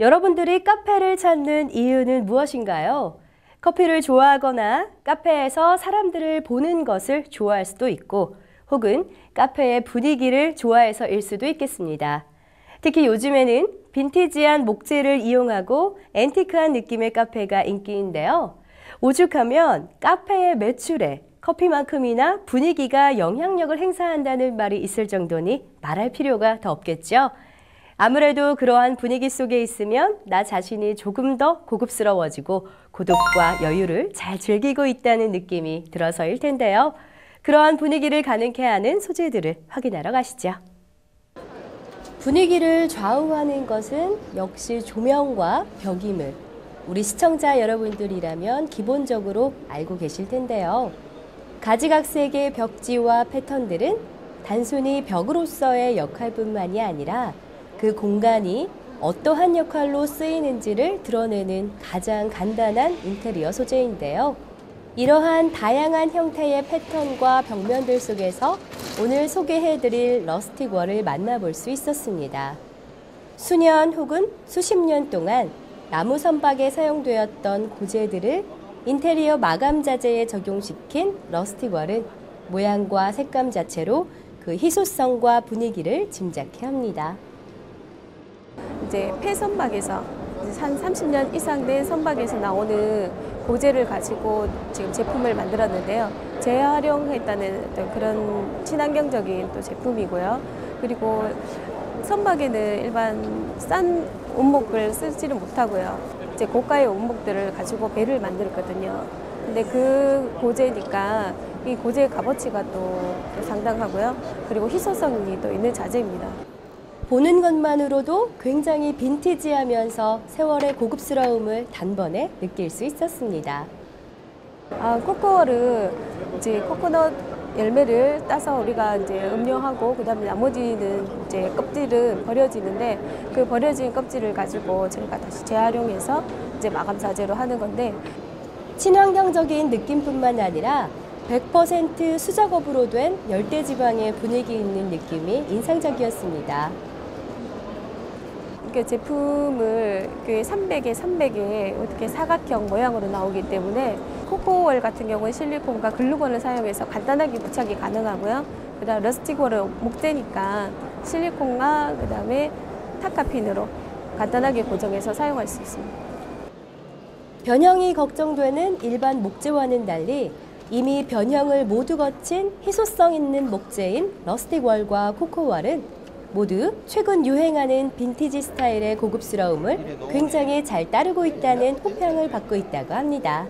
여러분들이 카페를 찾는 이유는 무엇인가요? 커피를 좋아하거나 카페에서 사람들을 보는 것을 좋아할 수도 있고 혹은 카페의 분위기를 좋아해서일 수도 있겠습니다. 특히 요즘에는 빈티지한 목재를 이용하고 앤티크한 느낌의 카페가 인기인데요. 오죽하면 카페의 매출에 커피만큼이나 분위기가 영향력을 행사한다는 말이 있을 정도니 말할 필요가 더 없겠죠. 아무래도 그러한 분위기 속에 있으면 나 자신이 조금 더 고급스러워지고 고독과 여유를 잘 즐기고 있다는 느낌이 들어서일 텐데요. 그러한 분위기를 가능케 하는 소재들을 확인하러 가시죠. 분위기를 좌우하는 것은 역시 조명과 벽임을 우리 시청자 여러분들이라면 기본적으로 알고 계실 텐데요. 가지각색의 벽지와 패턴들은 단순히 벽으로서의 역할뿐만이 아니라 그 공간이 어떠한 역할로 쓰이는지를 드러내는 가장 간단한 인테리어 소재인데요. 이러한 다양한 형태의 패턴과 벽면들 속에서 오늘 소개해드릴 러스틱월을 만나볼 수 있었습니다. 수년 혹은 수십 년 동안 나무 선박에 사용되었던 고재들을 인테리어 마감 자재에 적용시킨 러스틱월은 모양과 색감 자체로 그 희소성과 분위기를 짐작해 합니다. 이제 폐선박에서 한 30년 이상 된 선박에서 나오는 고재를 가지고 지금 제품을 만들었는데요. 재활용했다는 그런 친환경적인 또 제품이고요. 그리고 선박에는 일반 싼 원목을 쓰지는 못하고요. 이제 고가의 원목들을 가지고 배를 만들었거든요. 근데 그 고재니까 이 고재의 값어치가 또 상당하고요. 그리고 희소성이 또 있는 자재입니다. 보는 것만으로도 굉장히 빈티지하면서 세월의 고급스러움을 단번에 느낄 수 있었습니다. 아, 코코어를 이제 코코넛 열매를 따서 우리가 이제 음료하고 그다음에 나머지는 이제 껍질은 버려지는데 그 버려진 껍질을 가지고 저희가 다시 재활용해서 이제 마감 사제로 하는 건데 친환경적인 느낌뿐만 아니라 100% 수작업으로 된 열대지방의 분위기 있는 느낌이 인상적이었습니다. 이렇게 제품을 300에 300에 어떻게 사각형 모양으로 나오기 때문에 코코월 같은 경우는 실리콘과 글루건을 사용해서 간단하게 부착이 가능하고요. 그다음 러스틱월은 목재니까 실리콘과 그다음에 타카핀으로 간단하게 고정해서 사용할 수 있습니다. 변형이 걱정되는 일반 목재와는 달리 이미 변형을 모두 거친 희소성 있는 목재인 러스틱월과 코코월은 모두 최근 유행하는 빈티지 스타일의 고급스러움을 굉장히 잘 따르고 있다는 호평을 받고 있다고 합니다.